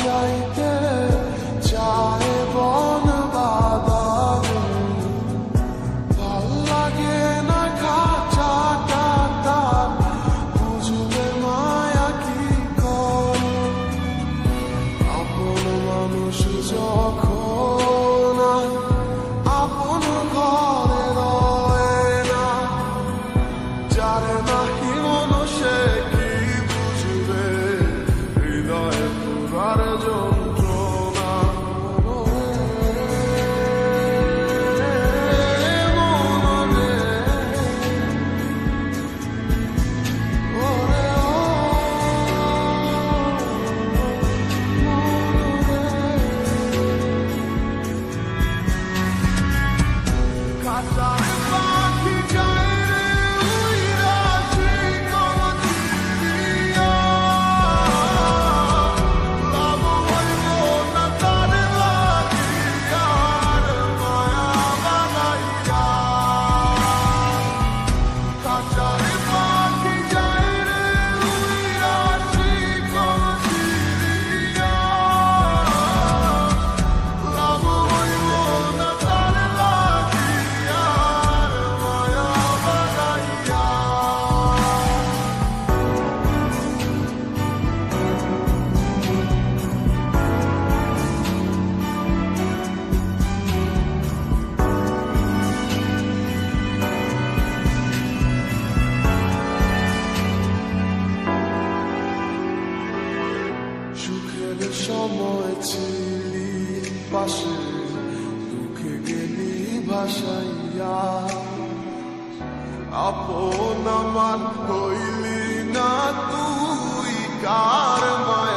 যাইতে চায় বন বাদারে ভালো লাগে না খাঁচাটা তার বুঝবে মায়া কি করে? আপন মানুষ যখন আপন ঘরে রয় না। যারে নাহি rock, rock. পাশে দুঃখে গেলি ভাসাইয়া। আপন আমার না তুই কার মায়